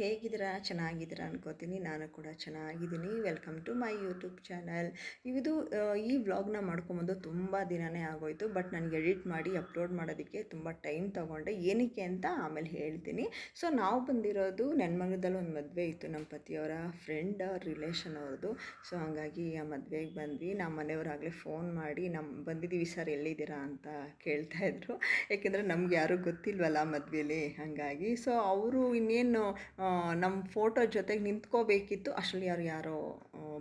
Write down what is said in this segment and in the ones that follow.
ಹೇಗಿದ್ದೀರಾ? ಚೆನ್ನಾಗಿದ್ದೀರಾ ಅನ್ಕೋತೀನಿ. ನಾನು ಕೂಡ ಚೆನ್ನಾಗಿದ್ದೀನಿ. Welcome to my YouTube channel ಇದು ಈ ವ್ಲಾಗ್ನ ಮಾಡ್ಕೊಂಬಂದು ತುಂಬ ದಿನವೇ ಆಗೋಯಿತು. ಬಟ್ ನನಗೆ ಎಡಿಟ್ ಮಾಡಿ ಅಪ್ಲೋಡ್ ಮಾಡೋದಕ್ಕೆ ತುಂಬ ಟೈಮ್ ತೊಗೊಂಡೆ. ಏನಕ್ಕೆ ಅಂತ ಆಮೇಲೆ ಹೇಳ್ತೀನಿ. ಸೊ ನಾವು ಬಂದಿರೋದು ನೆನ್ಮಂಗಲದಲ್ಲಿ ಒಂದು ಮದುವೆ ಇತ್ತು. ನಮ್ಮ ಪತಿಯವರ ಫ್ರೆಂಡ್ ರಿಲೇಷನ್ ಅವ್ರದ್ದು. ಸೊ ಹಂಗಾಗಿ ಆ ಮದುವೆಗೆ ಬಂದ್ವಿ. ನಮ್ಮ ಮನೆಯವರಾಗಲೇ ಫೋನ್ ಮಾಡಿ ನಮ್ಮ ಬಂದಿದ್ದೀವಿ ಸರ್, ಎಲ್ಲಿದ್ದೀರಾ? ಅಂತ ಕೇಳ್ತಾ ಇದ್ರು. ಯಾಕೆಂದರೆ ನಮ್ಗೆ ಯಾರೂ ಗೊತ್ತಿಲ್ವಲ್ಲ ಮದುವೆಯಲ್ಲಿ ಹಾಗಾಗಿ. ಸೊ ಅವರು ಇನ್ನೇನು ನಮ್ಮ ಫೋಟೋ ಜೊತೆಗೆ ನಿಂತ್ಕೋಬೇಕಿತ್ತು. ಅಷ್ಟರಲ್ಲಿ ಅವ್ರು ಯಾರೋ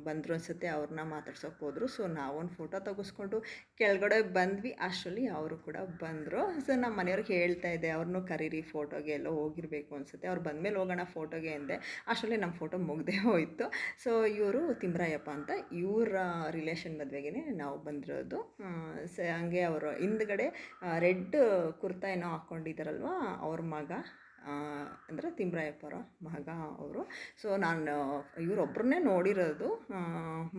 ಬಂದರು ಅನ್ಸುತ್ತೆ ಅವ್ರನ್ನ ಮಾತಾಡ್ಸೋಕೆ ಹೋದರು. ಸೊ ನಾವೊಂದು ಫೋಟೋ ತೆಗೆಸ್ಕೊಂಡು ಕೆಳಗಡೆ ಬಂದ್ವಿ. ಅಷ್ಟರಲ್ಲಿ ಅವರು ಕೂಡ ಬಂದರು. ಸೊ ನಮ್ಮ ಮನೆಯವ್ರಿಗೆ ಹೇಳ್ತಾ ಇದ್ದೆ ಅವ್ರನ್ನೂ ಕರೀರಿ ಫೋಟೋಗೆ ಎಲ್ಲೋ ಹೋಗಿರಬೇಕು ಅನ್ಸುತ್ತೆ. ಅವ್ರು ಬಂದಮೇಲೆ ಹೋಗೋಣ ಫೋಟೋಗೆ ಅಂದೆ. ಅಷ್ಟರಲ್ಲಿ ನಮ್ಮ ಫೋಟೋ ಮುಗ್ದೇ ಹೋಯಿತು. ಸೊ ಇವರು ತಿಮ್ರಾಯಪ್ಪ ಅಂತ. ಇವರ ರಿಲೇಷನ್ ಮದುವೆಗೆ ನಾವು ಬಂದಿರೋದು. ಸ, ಹಂಗೆ ಅವರು ಹಿಂದ್ಗಡೆ ರೆಡ್ ಕುರ್ತಾ ಏನೋ ಹಾಕ್ಕೊಂಡಿದ್ದಾರಲ್ವ ಅವ್ರ ಮಗ. ಅಂದರೆ ತಿಮ್ರಾಯಪ್ಪರ ಮಗ ಅವರು. ಸೊ ನಾನು ಇವರೊಬ್ಬರನ್ನೇ ನೋಡಿರೋದು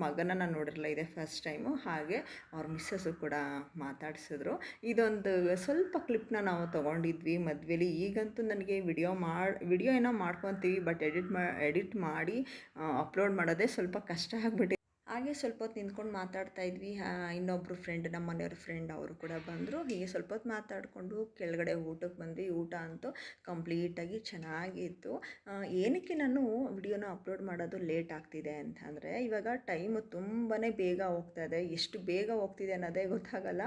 ಮಗನ ನಾನು ನೋಡಿರಲ್ಲ, ಇದೆ ಫಸ್ಟ್ ಟೈಮು ಹಾಗೆ ಅವ್ರ ಮಿಸ್ಸಸ್ಸು ಕೂಡ ಮಾತಾಡಿಸಿದ್ರು. ಇದೊಂದು ಸ್ವಲ್ಪ ಕ್ಲಿಪ್ನ ನಾವು ತೊಗೊಂಡಿದ್ವಿ ಮದುವೆಲಿ. ಈಗಂತೂ ನನಗೆ ವಿಡಿಯೋ ಮಾಡಿ ವಿಡಿಯೋ ಏನೋ ಮಾಡ್ಕೊತೀವಿ ಬಟ್ ಎಡಿಟ್ ಮಾ ಎಡಿಟ್ ಮಾಡಿ ಅಪ್ಲೋಡ್ ಮಾಡೋದೇ ಸ್ವಲ್ಪ ಕಷ್ಟ ಆಗಿಬಿಟ್ಟು ಹಾಗೆ ಸ್ವಲ್ಪ ಹೊತ್ತು ನಿಂತ್ಕೊಂಡು ಮಾತಾಡ್ತಾ ಇದ್ವಿ. ಇನ್ನೊಬ್ಬರು ಫ್ರೆಂಡ್ ನಮ್ಮ ಮನೆಯವ್ರ ಫ್ರೆಂಡ್ ಅವರು ಕೂಡ ಬಂದರು. ಹೀಗೆ ಸ್ವಲ್ಪ ಹೊತ್ತು ಮಾತಾಡಿಕೊಂಡು ಕೆಳಗಡೆ ಊಟಕ್ಕೆ ಬಂದ್ವಿ. ಊಟ ಅಂತೂ ಕಂಪ್ಲೀಟಾಗಿ ಚೆನ್ನಾಗಿತ್ತು. ಏನಕ್ಕೆ ನಾನು ವಿಡಿಯೋನ ಅಪ್ಲೋಡ್ ಮಾಡೋದು ಲೇಟ್ ಆಗ್ತಿದೆ ಅಂತಂದರೆ ಇವಾಗ ಟೈಮು ತುಂಬಾ ಬೇಗ ಹೋಗ್ತಾ ಇದೆ. ಎಷ್ಟು ಬೇಗ ಹೋಗ್ತಿದೆ ಅನ್ನೋದೇ ಗೊತ್ತಾಗಲ್ಲ.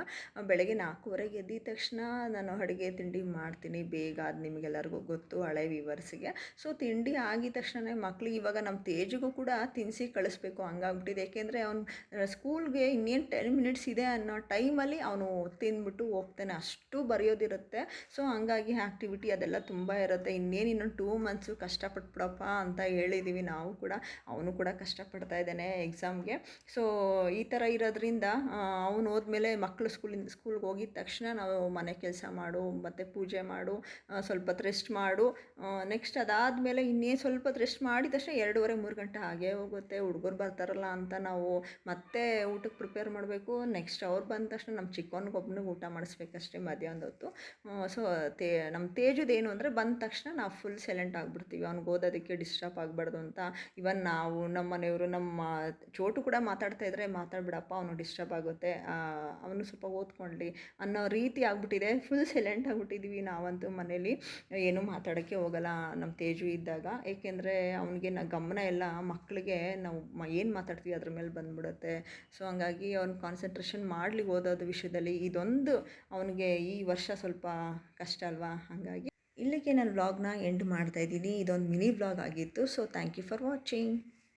ಬೆಳಗ್ಗೆ ನಾಲ್ಕೂವರೆಗೆ ಎದ್ದಿದ ತಕ್ಷಣ ನಾನು ಅಡುಗೆ ತಿಂಡಿ ಮಾಡ್ತೀನಿ. ಬೇಗ ಅದು ನಿಮಗೆಲ್ಲರಿಗೂ ಗೊತ್ತು, ಹಳೆ ವಿವರ್ಸಿಗೆ ಸೊ ತಿಂಡಿ ಆಗಿದ ತಕ್ಷಣ ಮಕ್ಳಿಗೆ ಇವಾಗ ನಮ್ಮ ತೇಜಿಗೂ ಕೂಡ ತಿನ್ನಿಸಿ ಕಳಿಸ್ಬೇಕು. ಹಂಗಾಗ್ಬಿಟ್ಟಿದೆ. ಏಕೆಂದರೆ ಅವನು ಸ್ಕೂಲ್ಗೆ ಇನ್ನೇನು ಟೆನ್ ಮಿನಿಟ್ಸ್ ಇದೆ ಅನ್ನೋ ಟೈಮಲ್ಲಿ ಅವನು ತಿಂದ್ಬಿಟ್ಟು ಹೋಗ್ತಾನೆ. ಅಷ್ಟು ಬರೆಯೋದಿರುತ್ತೆ. ಸೊ ಹಂಗಾಗಿ ಆ್ಯಕ್ಟಿವಿಟಿ ಅದೆಲ್ಲ ತುಂಬ ಇರುತ್ತೆ. ಇನ್ನೇನು ಇನ್ನೊಂದು ಟೂ ಮಂತ್ಸು ಕಷ್ಟಪಟ್ಬಿಡಪ್ಪ ಅಂತ ಹೇಳಿದ್ದೀವಿ ನಾವು ಕೂಡ. ಅವನು ಕೂಡ ಕಷ್ಟಪಡ್ತಾ ಇದ್ದಾನೆ ಎಕ್ಸಾಮ್ಗೆ ಸೊ ಈ ಥರ ಇರೋದ್ರಿಂದ ಅವನು ಹೋದ್ಮೇಲೆ ಮಕ್ಕಳು ಸ್ಕೂಲಿಂದ ಸ್ಕೂಲ್ಗೆ ಹೋಗಿದ ತಕ್ಷಣ ನಾವು ಮನೆ ಕೆಲಸ ಮಾಡು, ಮತ್ತು ಪೂಜೆ ಮಾಡು ಸ್ವಲ್ಪ ಹೊತ್ತು ರೆಸ್ಟ್ ಮಾಡು. ನೆಕ್ಸ್ಟ್ ಅದಾದಮೇಲೆ ಇನ್ನೇನು ಸ್ವಲ್ಪ ಹೊತ್ತು ರೆಸ್ಟ್ ಮಾಡಿದ ತಕ್ಷಣ ಎರಡೂವರೆ ಮೂರು ಗಂಟೆ ಹಾಗೆ ಹೋಗುತ್ತೆ. ಹುಡುಗರು ಬರ್ತಾರಲ್ಲ ಅಂತ ನಾವು ಮತ್ತೆ ಊಟಕ್ಕೆ ಪ್ರಿಪೇರ್ ಮಾಡಬೇಕು. ನೆಕ್ಸ್ಟ್ ಅವ್ರು ಬಂದ ತಕ್ಷಣ ನಮ್ಮ ಚಿಕ್ಕವನಿಗೊಬ್ಬನಿಗೆ ಊಟ ಮಾಡಿಸ್ಬೇಕಷ್ಟೇ ಮಧ್ಯಾಹ್ನದ ಹೊತ್ತು. ಸೊ ತೇ ನಮ್ಮ ತೇಜದೇನು ಅಂದರೆ ಬಂದ ತಕ್ಷಣ ನಾವು ಫುಲ್ ಸೈಲೆಂಟ್ ಆಗಿಬಿಡ್ತೀವಿ. ಅವ್ನಿಗೆ ಓದೋದಕ್ಕೆ ಡಿಸ್ಟರ್ಬ್ ಆಗಬಾರ್ದು ಅಂತ. ಇವನ್ ನಾವು ನಮ್ಮ ಮನೆಯವರು ನಮ್ಮ ಚೋಟು ಕೂಡ ಮಾತಾಡ್ತಾ ಇದ್ರೆ ಮಾತಾಡ್ಬಿಡಪ್ಪ, ಅವನು ಡಿಸ್ಟರ್ಬ್ ಆಗುತ್ತೆ. ಅವನು ಸ್ವಲ್ಪ ಓದ್ಕೊಳ್ಳಿ ಅನ್ನೋ ರೀತಿ ಆಗ್ಬಿಟ್ಟಿದೆ. ಫುಲ್ ಸೈಲೆಂಟ್ ಆಗಿಬಿಟ್ಟಿದ್ದೀವಿ ನಾವಂತೂ ಮನೇಲಿ. ಏನು ಮಾತಾಡೋಕ್ಕೆ ಹೋಗಲ್ಲ ನಮ್ಮ ತೇಜು ಇದ್ದಾಗ. ಏಕೆಂದರೆ ಅವನಿಗೆ ನ ಗಮನ ಎಲ್ಲ ಮಕ್ಕಳಿಗೆ ನಾವು ಏನು ಮಾತಾಡ್ತೀವಿ ಅದ್ರ ಮೇಲೆ ಬಂದ್ಬಿಡುತ್ತೆ. ಸೊ ಹಂಗಾಗಿ ಅವ್ನು ಕಾನ್ಸಂಟ್ರೇಷನ್ ಮಾಡಲಿ ಓದೋದು ವಿಷಯದಲ್ಲಿ ಇದೊಂದು ಅವನಿಗೆ ಈ ವರ್ಷ ಸ್ವಲ್ಪ ಕಷ್ಟ ಅಲ್ವಾ? ಹಾಗಾಗಿ ಇಲ್ಲಿಗೆ ನಾನು ವ್ಲಾಗ್ನ ಎಂಡ್ ಮಾಡ್ತಾ ಇದ್ದೀನಿ. ಇದೊಂದು ಮಿನಿ ವ್ಲಾಗ್ ಆಗಿತ್ತು. So thank you for watching